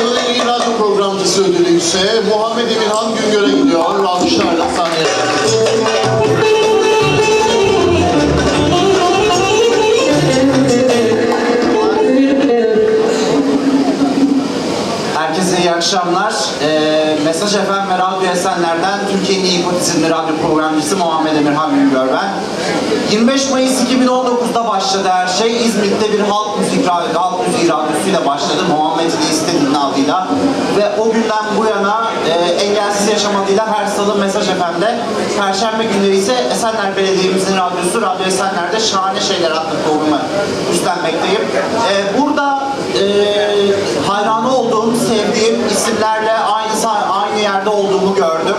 Yılın en iyi radyo programcısı ödülü ise Muhammed Emirhan Güngör'e gidiyor. Alkışlarla sahneye. Herkese iyi akşamlar. Ee, Mesaj FM ve Radyo Esenler'den Türkiye'nin iyi isimli radyo programcısı Muhammed Emirhan Güngör ben. 25 Mayıs 2019'da başladı her şey. İzmit'te bir halk müzik radyo, halk müziği radyosuyla başladı. Muhammed ile istediğinin adıyla. Ve o günden bu yana e, engelsiz yaşam adıyla her salı Mesaj FM'de. Perşembe günleri ise Esenler Belediye'mizin radyosu Radyo Esenler'de Şahane Şeyler adlı programı üstlenmekteyim. E, burada e, yerde olduğumu gördüm.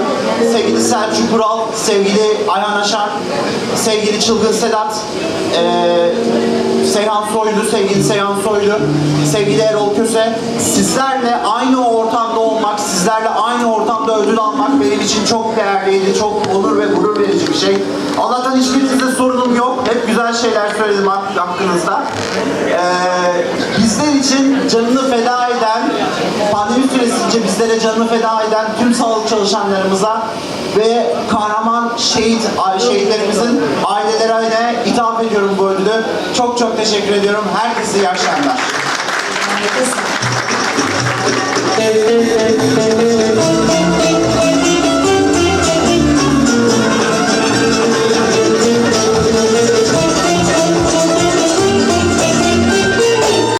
Sevgili Selçuk Kural, sevgili Ayhan Aşar, sevgili Çılgın Sedat, e, Seyhan Soylu, sevgili Seyhan Soylu, sevgili Erol Köse. Sizlerle aynı ortamda olmak, sizlerle aynı ortamda ödül almak benim için çok değerliydi, çok onur ve gurur verici bir şey. Allah'tan hiçbirinizde sorunum yok. Hep güzel şeyler söyledim hak- hakkınızda. Ee, bizler için canını feda canını feda eden tüm sağlık çalışanlarımıza ve kahraman şehit şehitlerimizin ailelerine ithaf ediyorum bu ödülü. Çok çok teşekkür ediyorum. Herkese iyi akşamlar.